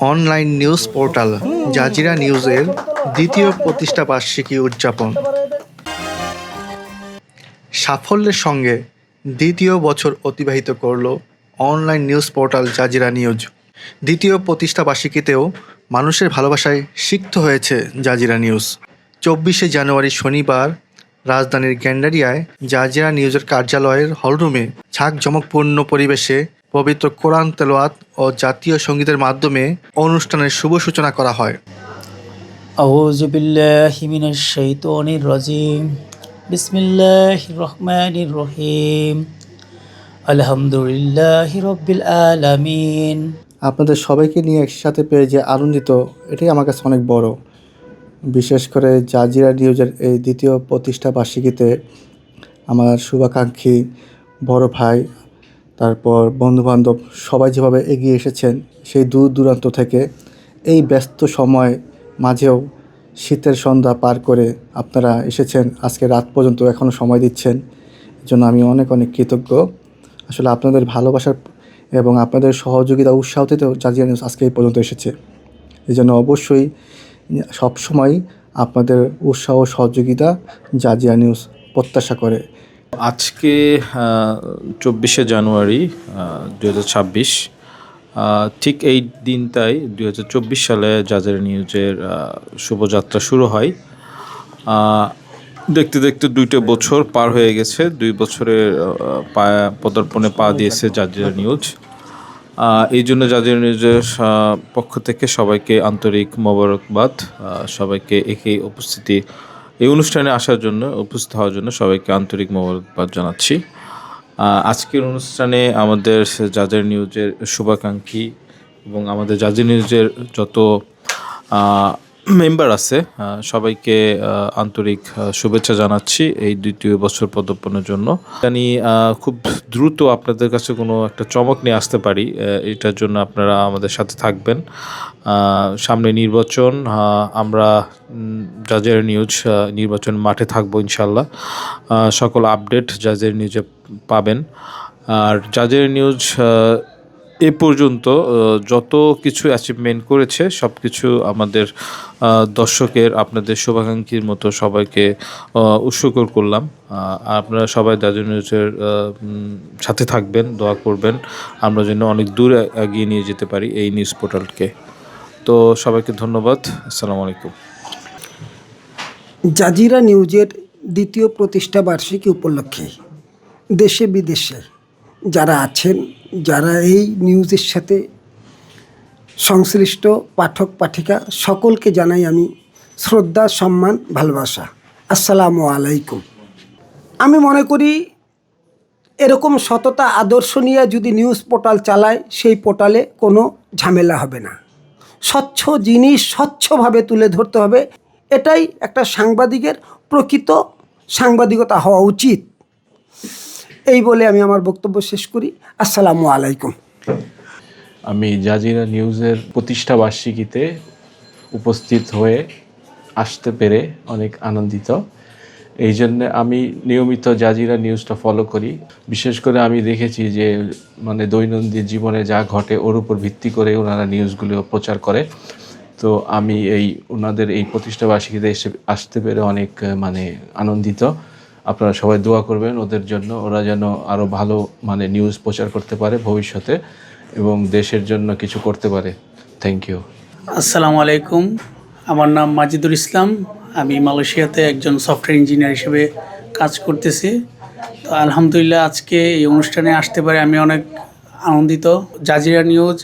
Online news portal Jazeera নিউজের দ্বিতীয় প্রতিষ্ঠা বার্ষিকী উদযাপন। সাফল্যের সঙ্গে দ্বিতীয় বছর অতিবাহিত করল online news portal Jazira news. দ্বিতীয় প্রতিষ্ঠা বার্ষিকীতেও মানুষের ভালোবাসায় সিক্ত হয়েছে জাজিরা নিউজ। চব্বিশে জানুয়ারি শনিবার রাজধানীর গ্যান্ডারিয়ায় জাজিরা নিউজের কার্যালয়ের হলরুমে ঝাঁকজমকপূর্ণ পরিবেশে পবিত্র কোরআন তেলোয়াত ও জাতীয় সঙ্গীতের মাধ্যমে অনুষ্ঠানের শুভ সূচনা করা হয় أعوذ بالله من الشيطان الرجيم بسم الله الرحمن الرحيم الحمد لله رب العالمين আপনাদের সবাইকে নিয়ে একসাথে পেয়ে যে আনন্দিত এটাই আমার কাছে অনেক বড় বিশেষ করে জাজিরা নিউজের এই দ্বিতীয় প্রতিষ্ঠা বার্ষিকীতে আমার শুভাকাঙ্ক্ষী বড় ভাই তারপর বন্ধুবান্ধব সবাই যেভাবে এগিয়ে এসেছেন সেই দূর দূরান্ত থেকে এই ব্যস্ত সময় মাঝেও শীতের সন্ধ্যা পার করে আপনারা এসেছেন। আজকে রাত পর্যন্ত এখনও সময় দিচ্ছেন। জন্য আমি অনেক অনেক কৃতজ্ঞ। আসলে আপনাদের ভালোবাসার এবং আপনাদের সহযোগিতা উৎসাহতেও জাজিরা নিউজ আজকে এই পর্যন্ত এসেছে। এই জন্য অবশ্যই সবসময় আপনাদের উৎসাহ সহযোগিতা জাজিয়া নিউজ প্রত্যাশা করে। আজকে চব্বিশে জানুয়ারি দু হাজার ছাব্বিশ ঠিক এই দিনটাই দু হাজার চব্বিশ সালে জাজের নিউজের শুভযাত্রা শুরু হয়। দেখতে দেখতে দুইটা বছর পার হয়ে গেছে। দুই বছরের পায়া, পদার্পণে পা দিয়েছে জাজিরা নিউজ। এই জন্য জাজিরা নিউজের পক্ষ থেকে সবাইকে আন্তরিক মোবারকবাদ। সবাইকে একে উপস্থিতি এই অনুষ্ঠানে আসার জন্য, উপস্থিত হওয়ার জন্য সবাইকে আন্তরিক মোবারকবাদ জানাচ্ছি। আজকের অনুষ্ঠানে আমাদের জাজের নিউজের শুভাকাঙ্ক্ষী এবং আমাদের জাজের নিউজের যত মেম্বার আছে। সবাইকে আন্তরিক শুভেচ্ছা জানাচ্ছি এই দ্বিতীয় বছর পদর্পণের জন্য। জানি খুব দ্রুত আপনাদের কাছে কোনো একটা চমক নিয়ে আসতে পারি। এটার জন্য আপনারা আমাদের সাথে থাকবেন। সামনে নির্বাচন আমরা জাজের নিউজ নির্বাচন মাঠে থাকব ইনশাল্লাহ সকল আপডেট জাজের নিউজে পাবেন। আর জাজের নিউজ এ পর্যন্ত যত কিছু অ্যাচিভমেন্ট করেছে সব কিছু আমাদের দর্শকের, আপনাদের শুভাকাঙ্ক্ষীর মতো সবাইকে উৎসর্গ করলাম। আপনারা সবাই জাজের নিউজের সাথে থাকবেন, দোয়া করবেন। আমরা যেন অনেক দূর এগিয়ে নিয়ে যেতে পারি এই নিউজ পোর্টালকে তো সবাইকে ধন্যবাদ। আসসালামু আলাইকুম। জাজিরা নিউজের দ্বিতীয় প্রতিষ্ঠা বার্ষিকী উপলক্ষে দেশে বিদেশে যারা আছেন, যারা এই নিউজের সাথে সংশ্লিষ্ট পাঠক, পাঠিকা, সকলকে জানাই আমি শ্রদ্ধা, সম্মান, ভালোবাসা। আসসালামু আলাইকুম। আমি মনে করি এরকম সততা, আদর্শ নিয়ে যদি নিউজ পোর্টাল চালায়, সেই পোর্টালে কোনো ঝামেলা হবে না। স্বচ্ছ জিনিস স্বচ্ছভাবে তুলে ধরতে হবে। এটাই একটা সাংবাদিকের প্রকৃত সাংবাদিকতা হওয়া উচিত। এই বলে আমি আমার বক্তব্য শেষ করি। আসসালামু আলাইকুম। আমি জাজিরা নিউজের প্রতিষ্ঠা বার্ষিকীতে উপস্থিত হয়ে আসতে পেরে অনেক আনন্দিত। এই জন্য আমি নিয়মিত জাজিরা নিউজটা ফলো করি। বিশেষ করে আমি দেখেছি যে মানে দৈনন্দিন জীবনে যা ঘটে ওর উপর ভিত্তি করে ওনারা নিউজগুলো প্রচার করে। তো আমি এই, ওনাদের এই প্রতিষ্ঠাবার্ষিকীতে এসে আসতে পেরে অনেক মানে আনন্দিত। আপনারা সবাই দোয়া করবেন ওদের জন্য। ওরা যেন আরও ভালো মানে নিউজ প্রচার করতে পারে ভবিষ্যতে এবং দেশের জন্য কিছু করতে পারে। থ্যাংক ইউ আসসালামু আলাইকুম। আমার নাম মাজিদুল ইসলাম। আমি মালয়েশিয়াতে একজন সফটওয়্যার ইঞ্জিনিয়ার হিসেবে কাজ করতেছি। তো আলহামদুলিল্লাহ আজকে এই অনুষ্ঠানে আসতে পারে আমি অনেক আনন্দিত। জাজিরা নিউজ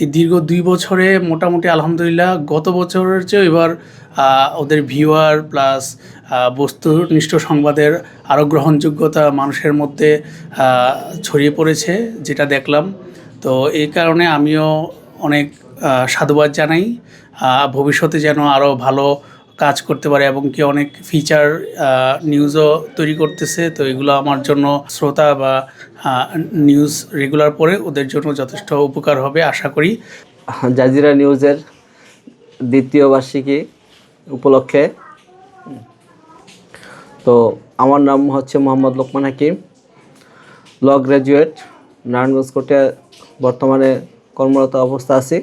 এই দীর্ঘ দুই বছরে মোটামুটি আলহামদুলিল্লাহ গত বছরের চেয়েও এবার ওদের ভিউয়ার প্লাস বস্তুনিষ্ঠ সংবাদের আরও গ্রহণযোগ্যতা মানুষের মধ্যে ছড়িয়ে পড়েছে, যেটা দেখলাম। তো এই কারণে আমিও অনেক সাধুবাদ জানাই। ভবিষ্যতে যেন আরও ভালো কাজ করতে পারে এবং কি অনেক ফিচার নিউজও তৈরি করতেছে। তো এগুলো আমার জন্য শ্রোতা বা নিউজ রেগুলার পরে ওদের জন্য যথেষ্ট উপকার হবে, আশা করি। জাজিরা নিউজের দ্বিতীয় বার্ষিকী উপলক্ষে। তো আমার নাম হচ্ছে মোহাম্মদ লোকমান হাকিম ল গ্র্যাজুয়েট নারায়ণগঞ্জ কোর্টে বর্তমানে কর্মরত অবস্থা আছি।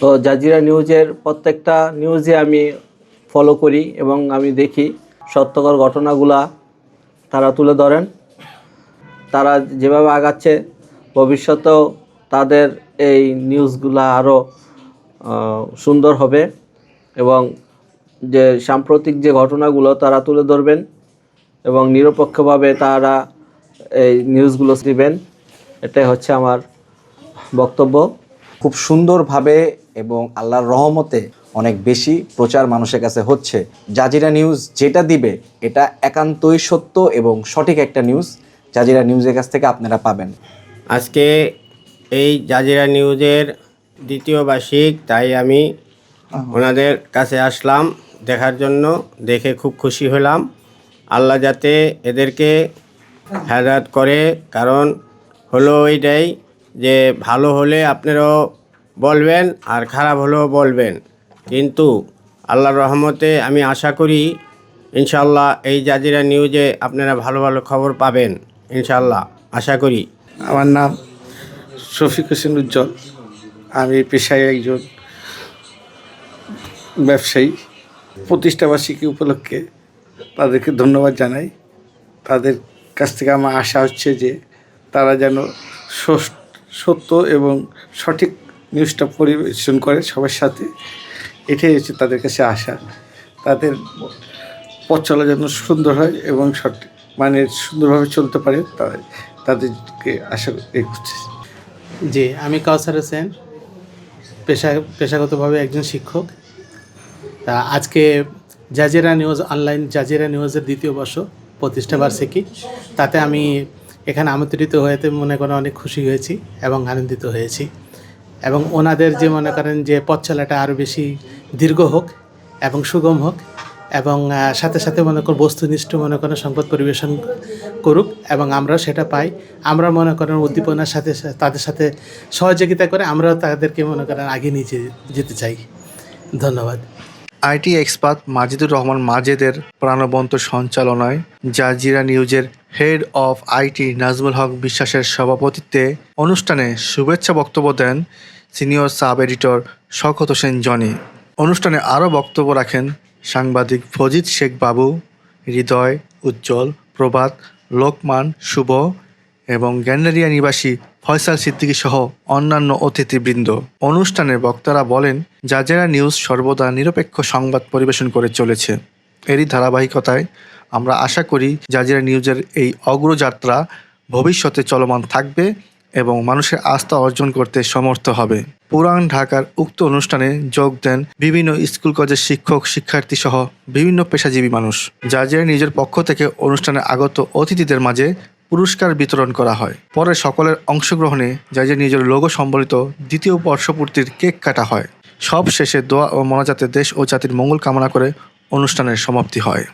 তো জাজিরা নিউজের প্রত্যেকটা নিউজে আমি ফলো করি এবং আমি দেখি সত্যকর ঘটনাগুলা তারা তুলে ধরেন। তারা যেভাবে আগাচ্ছে, ভবিষ্যতেও তাদের এই নিউজগুলা আরও সুন্দর হবে এবং যে সাম্প্রতিক যে ঘটনাগুলো তারা তুলে ধরবেন এবং নিরপেক্ষভাবে তারা এই নিউজগুলো দিবেন, এটাই হচ্ছে আমার বক্তব্য। খুব সুন্দরভাবে এবং আল্লাহর রহমতে অনেক বেশি প্রচার মানুষের কাছে হচ্ছে। জাজিরা নিউজ যেটা দিবে, এটা একান্তই সত্য এবং সঠিক একটা নিউজ। জাজিরা নিউজের কাছ থেকে আপনারা পাবেন। আজকে এই জাজিরা নিউজের দ্বিতীয় বার্ষিক, তাই আমি ওনাদের কাছে আসলাম দেখার জন্য, দেখে খুব খুশি হলাম। আল্লাহ যাতে এদেরকে হেদায়ত করে, কারণ হলো এইটাই যে ভালো হলে আপনারাও বলবেন আর খারাপ হলেও বলবেন। কিন্তু আল্লাহর রহমতে আমি আশা করি ইনশাল্লাহ এই জাজিরা নিউজে আপনারা ভালো ভালো খবর পাবেন ইনশাল্লাহ আশা করি। আমার নাম শফিক হোসেন উজ্জ্বল। আমি পেশায় একজন ব্যবসায়ী। প্রতিষ্ঠাবার্ষিকী উপলক্ষে তাদেরকে ধন্যবাদ জানাই। তাদের কাছ থেকে আমার আশা হচ্ছে যে তারা যেন সত্য এবং সঠিক নিউজটা পরিবেশন করে সবার সাথে। এটাই হচ্ছে তাদের কাছে আশা। তাদের পথ চলা যেন সুন্দর হয় এবং সঠিক মানে সুন্দরভাবে চলতে পারে তাদেরকে আশা করছি। জি, আমি কাউসার হোসেন, পেশা পেশাগতভাবে একজন শিক্ষক। তা আজকে জাজিরা নিউজ অনলাইন জাজিরা নিউজের দ্বিতীয় বর্ষ প্রতিষ্ঠা বার্ষিকী। তাতে আমি এখানে আমন্ত্রিত হয়েতে মনে করে অনেক খুশি হয়েছি এবং আনন্দিত হয়েছি। এবং ওনাদের যে মনে করেন যে পথ চলাটা আরও বেশি দীর্ঘ হোক এবং সুগম হোক এবং সাথে সাথে মনে করেন বস্তুনিষ্ঠ মনে করেন সংবাদ পরিবেশন করুক এবং আমরাও সেটা পাই। আমরা মনে করেন উদ্দীপনার সাথে তাদের সাথে সহযোগিতা করে আমরাও তাদেরকে মনে করেন আগে নিয়ে যেতে চাই। ধন্যবাদ। আইটি এক্সপার্ট মাজিদুর রহমান মাজেদের প্রাণবন্ত সঞ্চালনায় জাজিরা নিউজের head of IT Nazmul Haque বিশ্বাসের সভাপতিত্বে অনুষ্ঠানে শুভেচ্ছা বক্তব্য দেন senior sub editor Shawkat Hossain Jony. অনুষ্ঠানে আরও বক্তব্য রাখেন সাংবাদিক ফজিদ শেখ বাবু, হৃদয় উজ্জ্বল, প্রভাত, লোকমান, শুভ এবং গ্যান্ডারিয়া নিবাসী ফয়সাল সিদ্দিকী সহ অন্যান্য অতিথিবৃন্দ। অনুষ্ঠানে বক্তারা বলেন, জাজেরা নিউজ সর্বদা নিরপেক্ষ সংবাদ পরিবেশন করে চলেছে। এরই ধারাবাহিকতায় আমরা আশা করি জাজিরা নিউজের এই অগ্রযাত্রা ভবিষ্যতে চলমান থাকবে এবং মানুষের আস্থা অর্জন করতে সমর্থ হবে। পুরান ঢাকার উক্ত অনুষ্ঠানে যোগ দেন বিভিন্ন স্কুল কলেজের শিক্ষক শিক্ষার্থী সহ বিভিন্ন পেশাজীবী মানুষ। জাজিরা নিউজের পক্ষ থেকে অনুষ্ঠানে আগত অতিথিদের মাঝে পুরস্কার বিতরণ করা হয়। পরে সকলের অংশগ্রহণে জাজিরা নিউজের লোগো সম্বলিত দ্বিতীয় বর্ষপূর্তির কেক কাটা হয়। সব শেষে দোয়া ও মনাজাতে দেশ ও জাতির মঙ্গল কামনা করে অনুষ্ঠানের সমাপ্তি হয়।